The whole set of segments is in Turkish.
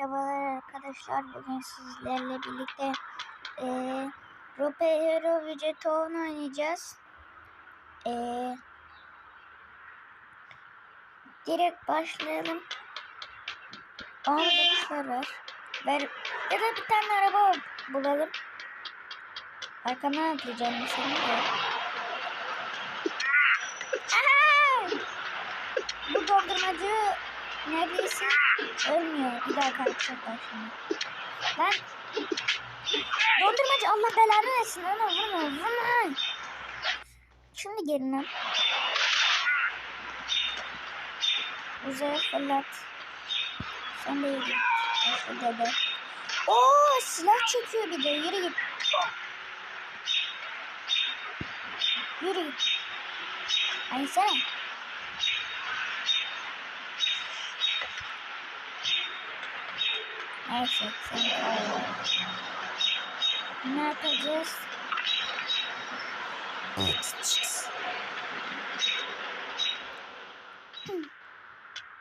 Merhabalar arkadaşlar. Bugün sizlerle birlikte eee Rope Hero Vegeton oynayacağız. Eee direkt başlayalım. Orada kuşlar var. Ver, ya da bir tane araba bulalım. Arkamdan atlayacağım seni de. Aha! Bu dondurmacı neredeyse ölmüyor. Bir daha kaçacaklar şimdi. Lan dondurmacı Allah belanı versin. Ona vurma vurma. Şimdi gelin. Uzaya fırlat. Sen de git. Başka dede. Oo silah çekiyor bir de. Yürü git. Yürü git. Ay. Neyse sen kaybol. Ne yapacağız?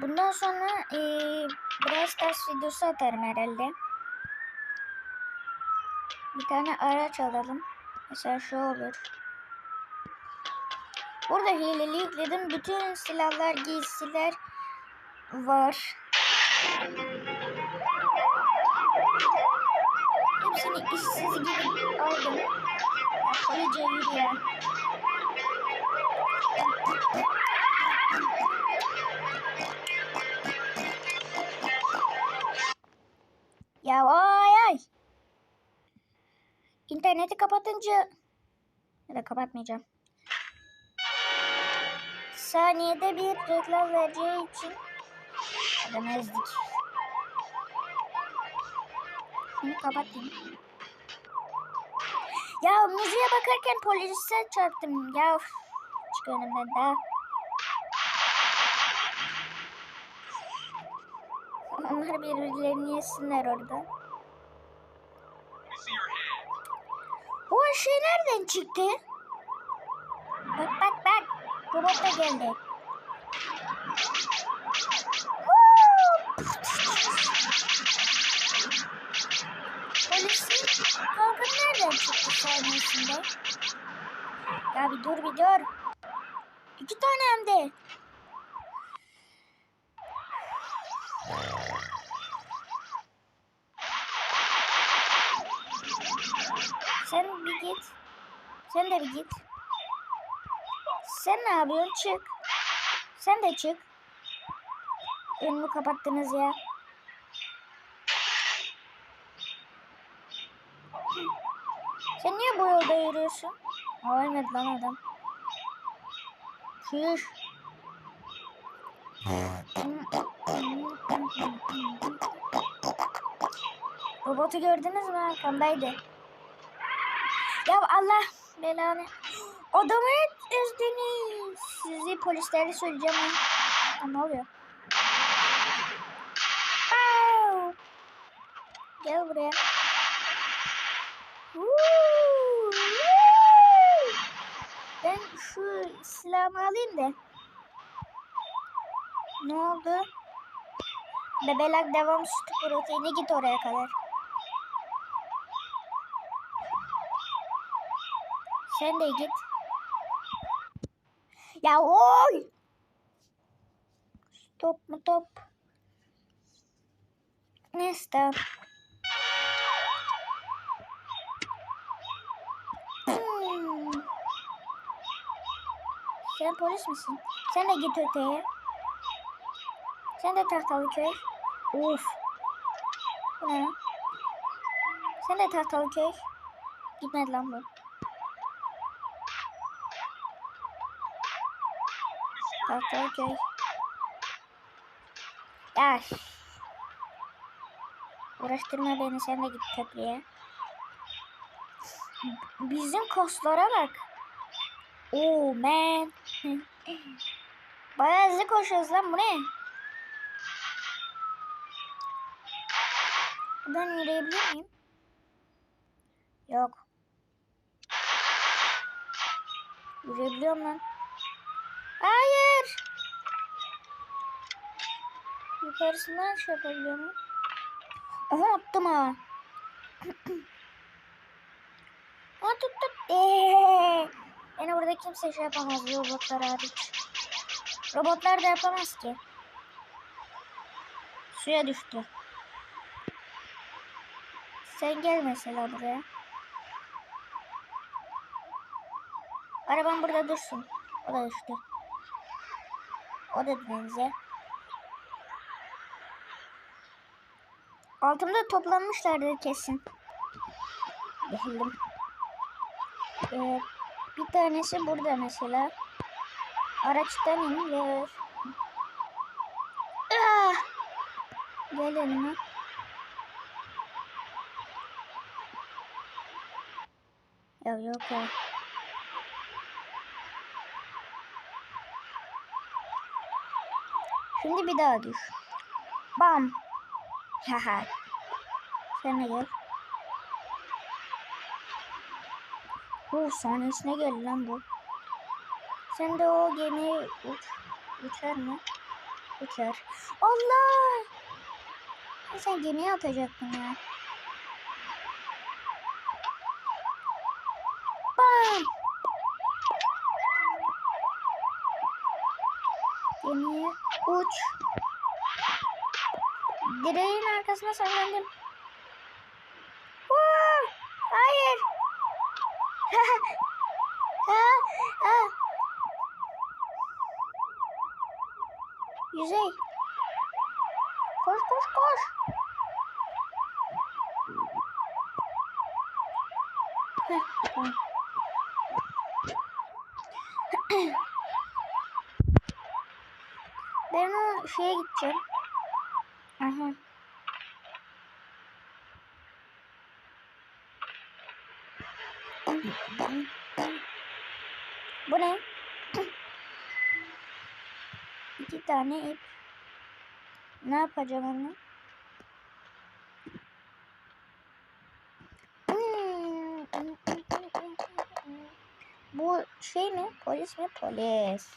Bundan sonra eee Brawl Stars videosu atarım herhalde. Bir tane araç alalım. Mesela şu olur. Burada hileli yükledim. Bütün silahlar, giysiler var. Hepsini işsiz gibi aldım. Koyuca yürüyor. Ya ay ay. İnterneti kapatınca ya da kapatmayacağım. Saniyede bir reklam vereceği için adam ezdik. Şunu kapatayım. Ya müziğe bakarken polise çarptım. Ya çık önümden daha. Onlar birbirlerini yesinler orada. O şey nereden çıktı? Bak bak bak. Robot da geldi. Polisin kalkın nereden çıktı saniyesinde? Ya bir dur bir dur. İki tane hem de. Sen bir git. Sen de bir git. Sen ne yapıyorsun? Çık. Sen de çık. Önümü kapattınız ya. Sen niye bu yolda yürüyorsun? Aa, lan adam. Çüş. Robotu gördünüz mü? Arkamdaydı. Ya Allah belanı. Adamı ezdiniz. Sizi polislere söyleyeceğim. ha. Ne oluyor? Gel buraya. Silahımı alayım da. Ne oldu? Bebelak devam sütü proteini git oraya kadar. Sen de git. Ya oy! Stop mu top? Neyse. Sen polis misin? Sen de git öteye. Sen de tahtalı köy. Of. Bu ne? Sen de tahtalı köy. Gitmedi lan bu. Tahtalı köy. Ya. Uğraştırma beni sen de git köprüye. Bizim koslara bak. Oh man. Bayağı hızlı koşuyoruz lan bu ne? Buradan yürüyebilir miyim? Yok. Yürüyebiliyorum lan. Hayır. Yukarısından şey yapabiliyor muyum? Aha attım ha. Ha tut tut. Eee. Beni burada kimse şey yapamaz robotlar hariç. Robotlar da yapamaz ki. Suya düştü. Sen gel mesela buraya. Araban burada dursun. O da düştü. O da denize. Altımda toplanmışlardır kesin. Geldim. Ee, bir tanesi burada mesela. Araçtan in ve... Ah! Gel. Ya yok ya. Şimdi bir daha düş. Bam. Haha. Sen de gel. Oh sahnesine geldi lan bu. Sen de o gemiye uç. Uçar mı? Uçar. Allah! Sen gemiye atacaktın ya. Bam! Gemiye uç. Direğin arkasına saklandım. Hayır. Yüzey. Koş koş koş. Ben o şeye gideceğim. Aha. Bu ne? İki tane ip. Ne yapacağım onu? Bu şey mi? Polis mi? Polis.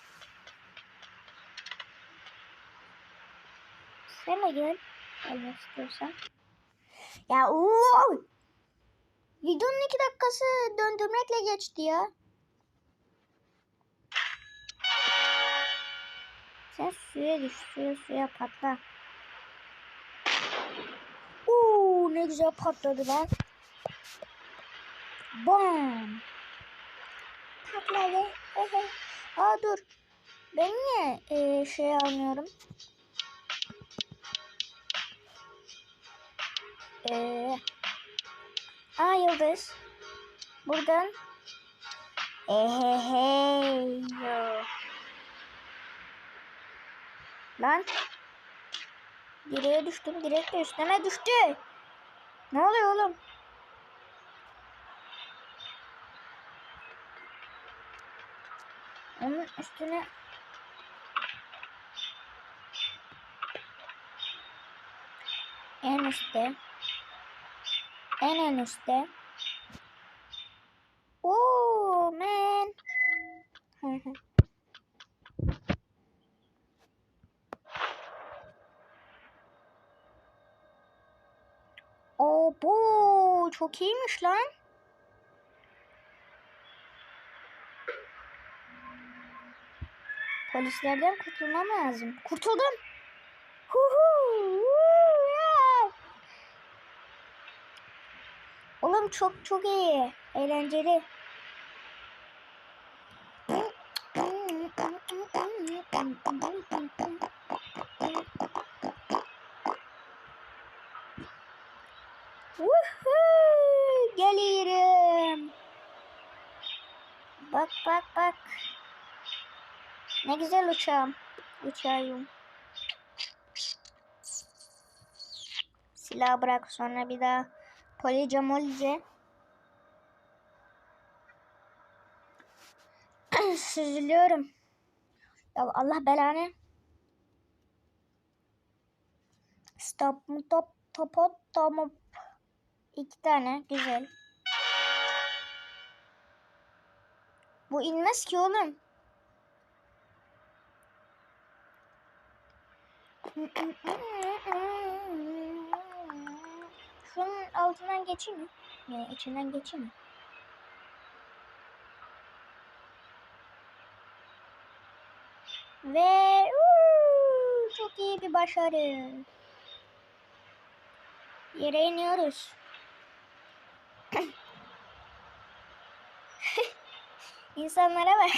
Sen de gel. Gelmek istiyorsan. Ya ooo! Videonun iki dakikası döndürmekle geçti ya. Sen suya düş, suya suya patla. Uuu ne güzel patladı lan. Bam. Patladı. Ehe. Aa dur. Ben niye e, şey almıyorum? Eee. Aa yıldız. Buradan. Ehehey yo. Lan. Direğe düştüm. Direk de üstüme düştü. Ne oluyor oğlum? Onun üstüne en üstte en en üstte Oo man çok iyiymiş lan. Polislerden kurtulmam lazım. Kurtuldum. Huu, ya. Oğlum çok çok iyi. Eğlenceli. Woohoo! Geliyorum. Bak bak bak. Ne güzel uçağım. Uçağım. Silah bırak sonra bir daha police molice. Süzülüyorum. Allah belanı. Stop mu top topot tomo. İki tane güzel. Bu inmez ki oğlum. altından geçeyim mi? Yani içinden geçeyim mi? Ve uuu, çok iyi bir başarı. Yere iniyoruz. İnsanlara bak.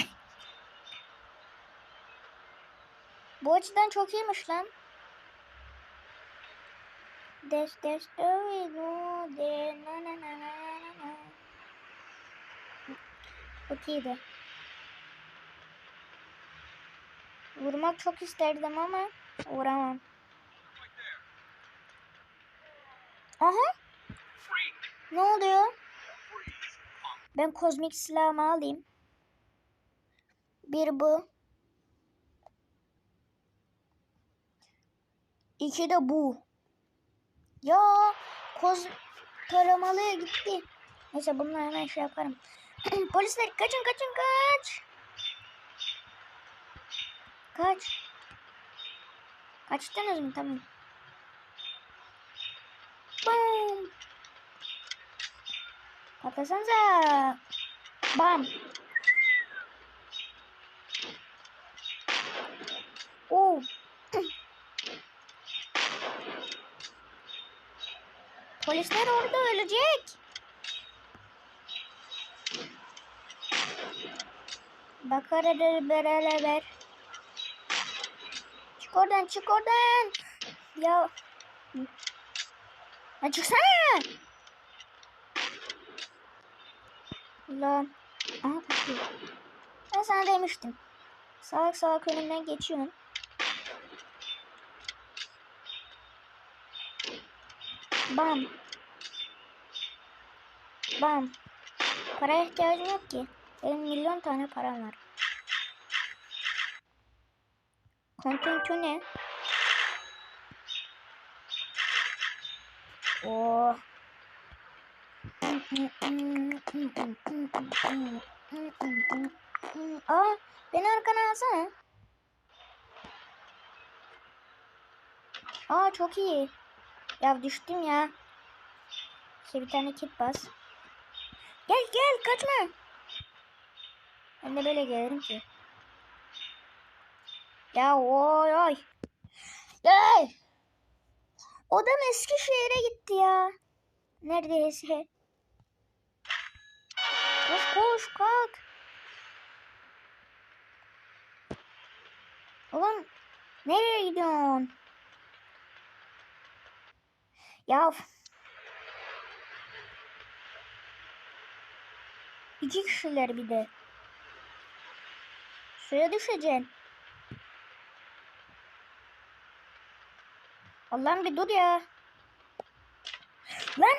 Bu açıdan çok iyiymiş lan. Des des do no de na na na na na. Çok iyiydi. Vurmak çok isterdim ama vuramam. Aha ne oluyor? Ben kozmik silahımı alayım. Bir bu. İki de bu. Ya koz taramalıya gitti. Neyse bununla hemen şey yaparım. Polisler kaçın kaçın kaç. Kaç. Kaçtınız mı? Tamam. Bam. Patlasanıza. Bam. Oo. Polisler orada ölecek. Bakarız beraber. Çık oradan çık oradan. Ya. Ya çıksana. Lan. Ben sana demiştim. Salak salak önümden geçiyorsun. Bam. Bam. Paraya ihtiyacım yok ki. Benim milyon tane param var. Kontentü ne? Oh. Aa, beni arkana alsana. Aa çok iyi. Ya düştüm ya. İşte bir tane kit bas. Gel gel kaçma. Ben de böyle gelirim ki. Ya oy oy. Gel. Odam Eskişehir'e gitti ya. Neredeyse. Koş koş kalk. Oğlum nereye gidiyorsun? Ya iki kişiler bir de. Suya düşeceksin. Allah'ım bir dur ya. Lan.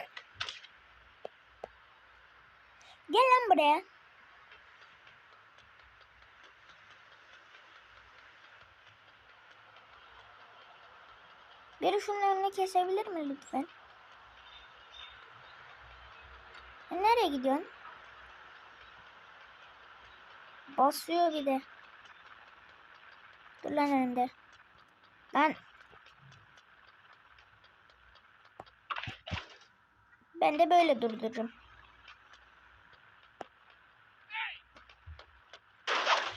Gel lan buraya. Biri şunun önünü kesebilir mi lütfen? E, Nereye gidiyorsun? Basıyor bir de. Dur lan önümde. Lan. Ben de böyle durdururum.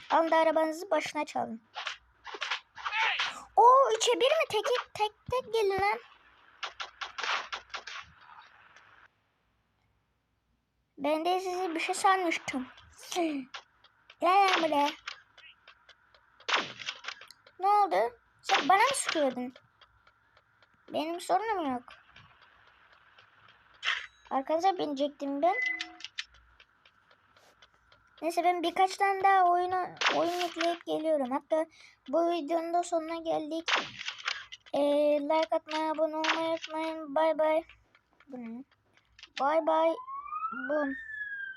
Alın da arabanızı başına çalın. Oo üçe bir mi? Tek tek tek gelin lan. Ben de sizi bir şey sanmıştım. Gel lan buraya. Ne oldu? Sen bana mı sıkıyordun? Benim sorunum yok. Arkanıza binecektim ben. Neyse ben birkaç tane daha oyuna oyun yükleyip geliyorum. Hatta bu videonun da sonuna geldik. Ee, like atmayı, abone olmayı unutmayın. Bay bay. Bu ne? Bay bay. Bu.